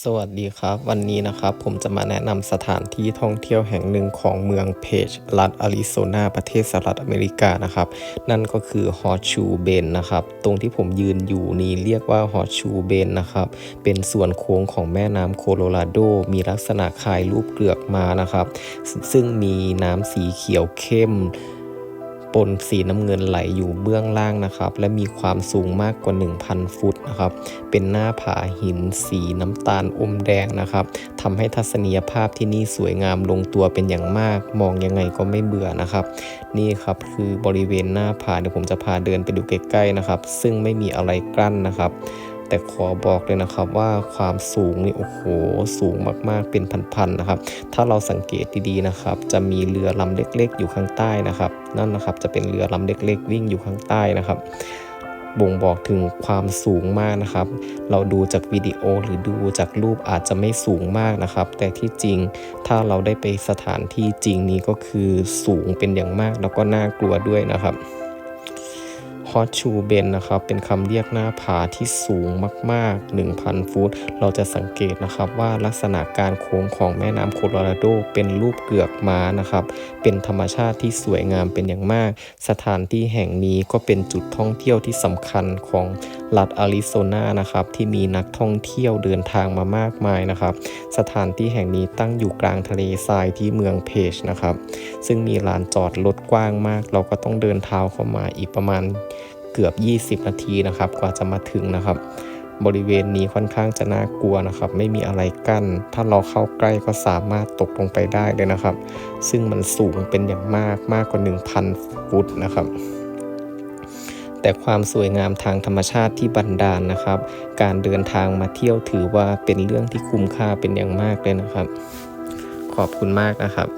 สวัสดีครับ วันนี้นะครับผมจะมาแนะนำสถานที่ท่องเที่ยวแห่งหนึ่งของเมืองเพจรัฐอาริโซนาประเทศสหรัฐอเมริกานะครับ นั่นก็คือฮอชูเบนนะครับ ตรงที่ผมยืนอยู่นี้เรียกว่าฮอชูเบนนะครับ เป็นส่วนโค้งของแม่น้ำโคโลราโด มีลักษณะคล้ายรูปเกลือกมานะครับ ซึ่งมีน้ำสีเขียวเข้ม ปนสีน้ำเงินไหลอยู่เบื้องล่างนะครับ และมีความสูงมากกว่า 1,000 ฟุตนะครับ เป็นหน้าผาหินสีน้ำตาลอมแดงนะครับทำให้ทัศนียภาพที่นี่สวยงามลงตัวเป็นอย่างมาก มองยังไงก็ไม่เบื่อนะครับ นี่ครับคือบริเวณหน้าผาเดี๋ยวผมจะพาเดินไปดูใกล้ๆนะครับ ซึ่งไม่มีอะไรกั้นนะครับ แต่ขอบอกเลยนะครับว่าความสูงนี่โอ้โหสูงมากๆเป็นพันๆนะครับ ถ้าเราสังเกตดีๆนะครับ จะมีเรือลำเล็กๆ อยู่ข้างใต้นะครับ นั่นนะครับจะเป็นเรือลำเล็กๆ วิ่งอยู่ข้างใต้นะครับบ่งบอกถึงความสูงมากนะครับ เราดูจากวิดีโอหรือดูจากรูปอาจจะไม่สูงมากนะครับ แต่ที่จริงถ้าเราได้ไปสถานที่จริงนี้ก็คือสูงเป็นอย่างมากแล้วก็น่ากลัวด้วยนะครับ ฮอตชูเบนนะครับ เป็นคำเรียกหน้าผาที่สูงมาก ๆ 1,000 ฟุต เราจะสังเกตนะครับว่าลักษณะการโค้งของแม่น้ำโคโลราโด เป็นรูปเกือกม้านะครับ เป็นธรรมชาติที่สวยงามเป็นอย่างมาก สถานที่แห่งนี้ก็เป็นจุดท่องเที่ยวที่สำคัญของ รัฐอาริโซนานะครับที่มีนักท่องเที่ยวเดินทางมามากมายนะครับ สถานที่แห่งนี้ตั้งอยู่กลางทะเลทรายที่เมืองเพจนะครับ ซึ่งมีลานจอดรถกว้างมาก เราก็ต้องเดินเท้าเข้ามาอีกประมาณเกือบ 20 นาทีนะครับ กว่าจะมาถึงนะครับ บริเวณนี้ค่อนข้างจะน่ากลัวนะครับ ไม่มีอะไรกั้น ถ้าเราเข้าใกล้ก็สามารถตกลงไปได้เลยนะครับ ซึ่งมันสูงเป็นอย่างมากมากกว่า 1,000 ฟุตนะครับ แต่ความสวยงามทางธรรมชาติที่บันดาลนะครับ การเดินทางมาเที่ยวถือว่าเป็นเรื่องที่คุ้มค่าเป็นอย่างมากเลยนะครับ ขอบคุณมากนะครับ